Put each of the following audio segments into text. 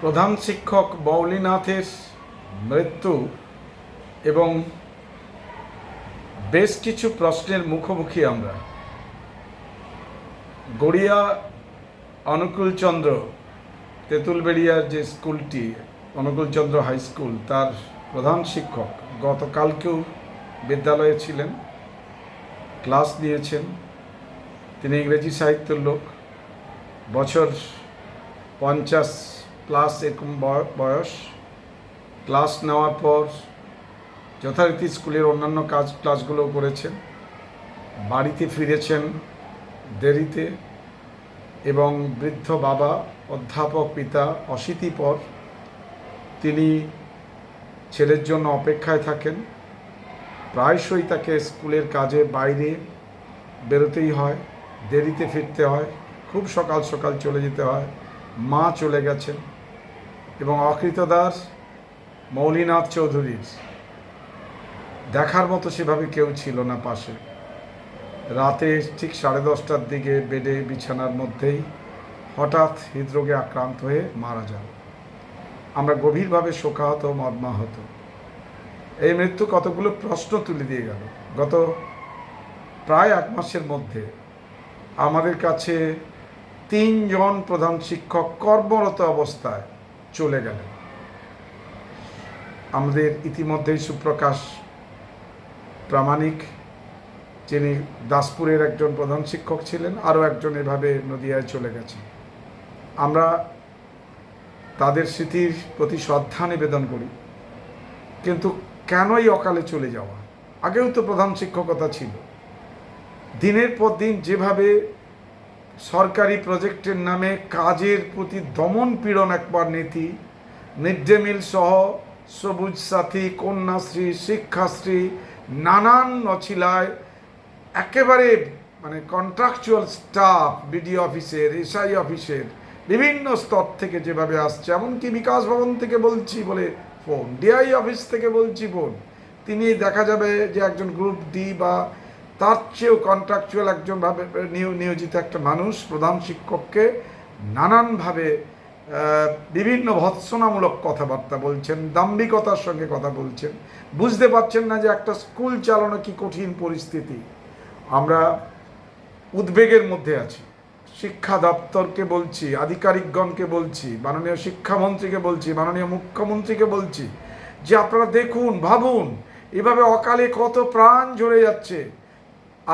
প্রধান শিক্ষক বৌলিনাথের মৃত্যু এবং বেশ কিছু প্রশ্নের মুখোমুখি আমরা। গড়িয়া অনুকূলচন্দ্র, তেঁতুলবেড়িয়ার যে স্কুলটি, অনুকূলচন্দ্র হাই স্কুল, তার প্রধান শিক্ষক গতকালকেও বিদ্যালয়ে ছিলেন, ক্লাস নিয়েছেন। তিনি ইংরেজি সাহিত্যের লোক। বছর পঞ্চাশ প্লাস এরকম বয়- বয়স। ক্লাস নেওয়ার পর যথারীতি স্কুলের অন্যান্য কাজ ক্লাসগুলো করেছেন। বাড়িতে ফিরেছেন দেরিতে এবং বৃদ্ধ বাবা, অধ্যাপক পিতা অশীতি পর তিনি ছেলের জন্য অপেক্ষায় থাকেন। প্রায়শই তাকে স্কুলের কাজে বাইরে বেরোতেই হয়, দেরিতে ফিরতে হয়, খুব সকাল সকাল চলে যেতে হয়। মা চলে গেছেন। এবং অকৃতদাস মৌলিনাথ চৌধুরীর দেখার মতো সেভাবে কেউ ছিল না পাশে। রাতে ঠিক সাড়ে দশটার দিকে বেডে বিছানার মধ্যেই হঠাৎ হৃদরোগে আক্রান্ত হয়ে মারা যান। আমরা গভীরভাবে শোকাহত, মর্মাহত। এই মৃত্যু কতগুলো প্রশ্ন তুলে দিয়ে গেল। গত প্রায় এক মাসের মধ্যে আমাদের কাছে তিনজন প্রধান শিক্ষক কর্মরত অবস্থায় চলে গেলেন। আমাদের ইতিমধ্যেই সুপ্রকাশ প্রামাণিক, যিনি দাসপুরের একজন প্রধান শিক্ষক ছিলেন, আরও একজন এভাবে নদিয়ায় চলে গেছেন। আমরা তাদের স্মৃতির প্রতি শ্রদ্ধা নিবেদন করি, কিন্তু কেনই অকালে চলে যাওয়া? আগেও তো প্রধান শিক্ষকতা ছিল। দিনের পর দিন যেভাবে সরকারি প্রজেক্টের নামে কাজের প্রতি দমন পীড়ন একবার নীতি। মিড ডে মিল সহ সবুজ সাথী, কন্যাশ্রী, শিক্ষাশ্রী নানান নছিলায় একেবারে মানে কন্ট্রাকচুয়াল স্টাফ বিডি অফিসের এসআই অফিসের বিভিন্ন স্তর থেকে যেভাবে আসছে। এমনকি বিকাশ ভবন থেকে বলছি বলে ফোন ডিআই অফিস থেকে বলছি ফোন তিনি দেখা যাবে যে একজন গ্রুপ ডি বা তার চেয়েও কন্ট্রাকচুয়াল একজন ভাবে নিয়- নিয়োজিত একটা মানুষ, প্রধান শিক্ষককে নানানভাবে বিভিন্ন ভৎসনামূলক কথাবার্তা বলছেন, দাম্ভিকতার সঙ্গে কথা বলছেন। বুঝতে পারছেন না যে একটা স্কুল চালানো কি কঠিন পরিস্থিতি। আমরা উদ্বেগের মধ্যে আছি। শিক্ষা দপ্তরকে বলছি, আধিকারিকগণকে বলছি, মাননীয় শিক্ষামন্ত্রীকে বলছি, মাননীয় মুখ্যমন্ত্রীকে বলছি যে আপনারা দেখুন, ভাবুন, এভাবে অকালে কত প্রাণ ঝরে যাচ্ছে।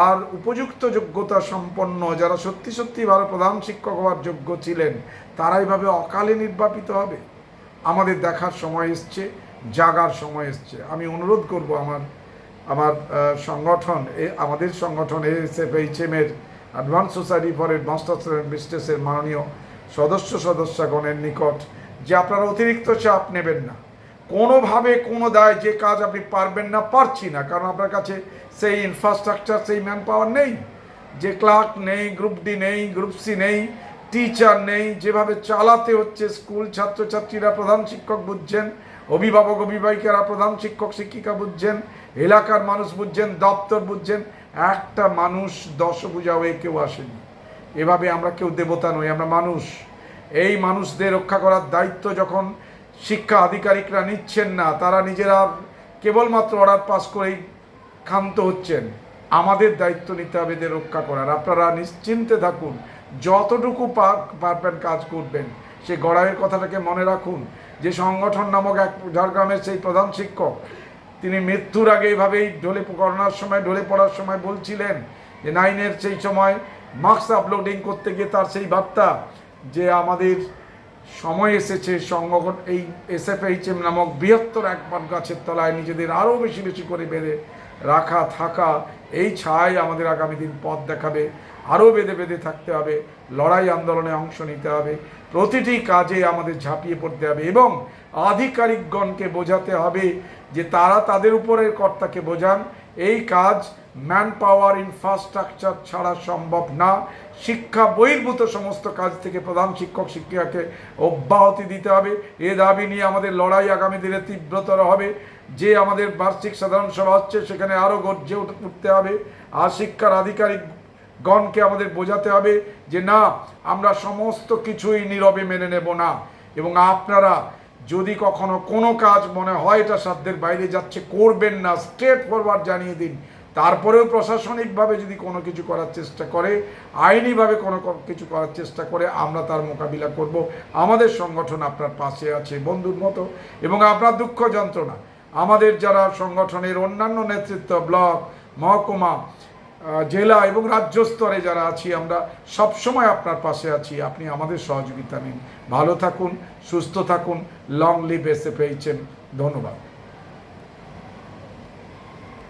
আর উপযুক্ত যোগ্যতা সম্পন্ন যারা সত্যি সত্যি ভালো প্রধান শিক্ষক হওয়ার যোগ্য ছিলেন তারা এভাবে অকালে নির্বাপিত হবে। আমাদের দেখার সময় এসছে, জাগার সময় এসছে। আমি অনুরোধ করব আমার আমার সংগঠন, এ, আমাদের সংগঠন এএসএফএইচএম এর অ্যাডভান্স সোসাইটি ফর মাস্টার্স বিজনেসের মাননীয় সদস্য সদস্যগণের নিকট, যে আপনারা অতিরিক্ত চাপ নেবেন না। কোনোভাবে কোনো দায় যে কাজ আপনি পারবেন না, পারছি না। কারণ আপনার কাছে সেই ইনফ্রাস্ট্রাকচার সেই ম্যান পাওয়ার নেই। যে ক্লার্ক নেই গ্রুপ ডি নেই গ্রুপ সি নেই টিচার নেই। যেভাবে চালাতে হচ্ছে স্কুল ছাত্রছাত্রীরা, প্রধান শিক্ষক বুঝছেন, অভিভাবক অভিভাবিকারা, প্রধান শিক্ষক শিক্ষিকা বুঝছেন, এলাকার মানুষ বুঝছেন, দপ্তর বুঝছেন, একটা মানুষ দশ পূজা হয়ে কেউ আসেনি। এভাবে আমরা কেউ দেবতা নই, আমরা মানুষ। এই মানুষদের রক্ষা করার দায়িত্ব যখন শিক্ষা আধিকারিকরা নিচ্ছেন না, তারা নিজেরা কেবলমাত্র অর্ডার পাস করেই ক্ষান্ত হচ্ছেন। আমাদের দায়িত্ব নিতে হবে এদের রক্ষা করার। আপনারা নিশ্চিন্তে থাকুন, যতটুকু পার- পারবেন কাজ করবেন। সে গড়াইয়ের কথাটাকে মনে রাখুন, যে সংগঠন নামক এক ঝাড়গ্রামের সেই প্রধান শিক্ষক, তিনি মৃত্যুর আগে এভাবেই ঢলে করোনার সময়, ঢলে পড়ার সময় বলছিলেন যে নাইনের সেই সময় মার্কস আপলোডিং করতে গিয়ে তার সেই বার্তা যে আমাদের সময় এসেছে, সংগঠন এই এসএফএইচএম নামক বৃহত্তর এক বট গাছের তলায় নিজেদের আরও বেশি বেশি করে বেড়ে রাখা, থাকা, এই ছায় আমাদের আগামী দিন পথ দেখাবে। আরও বেঁধে বেঁধে থাকতে হবে, লড়াই আন্দোলনে অংশ নিতে হবে, প্রতিটি কাজে আমাদের ঝাঁপিয়ে পড়তে হবে এবং আধিকারিকগণকে বোঝাতে হবে যে তারা তাদের উপরের কর্তাকে বোঝান এই কাজ ম্যান পাওয়ার ইনফ্রাস্ট্রাকচার ছাড়া সম্ভব না। শিক্ষা বহির্ভূত সমস্ত কাজ থেকে প্রধান শিক্ষক শিক্ষিকাকে অব্যাহতি দিতে হবে। এ দাবি নিয়ে আমাদের লড়াই আগামী দিনে তীব্রতর হবে। যে আমাদের বার্ষিক সাধারণ সভা হচ্ছে, সেখানে আরও গর্জে উঠ- উঠতে হবে। আর শিক্ষার আধিকারিক গণকে আমাদের বোঝাতে হবে যে না, আমরা সমস্ত কিছুই নীরবে মেনে নেব না। এবং আপনারা যদি কখনো কোনো কাজ মনে হয় এটা সাধ্যের বাইরে যাচ্ছে, করবেন না স্ট্রেট ফরওয়ার্ড জানিয়ে দিন। তারপরেও প্রশাসনিকভাবে যদি কোনো কিছু করার চেষ্টা করে, আইনিভাবে কোনো কিছু করার চেষ্টা করে, আমরা তার মোকাবিলা করব। আমাদের সংগঠন আপনার পাশে আছে, বন্ধুর মতো। এবং আপনার দুঃখ যন্ত্রণা। আমাদের যারা সংগঠনের অন্যান্য নেতৃত্ব, ব্লক, মহকুমা জেলা এবং রাজ্য স্তরে যারা আছি, আমরা সব সময় আপনার পাশে আছি। আপনি আমাদের সহযোগিতা নিন। ভালো থাকুন, সুস্থ থাকুন। লং লিভ এসে পেয়েছেন ধন্যবাদ।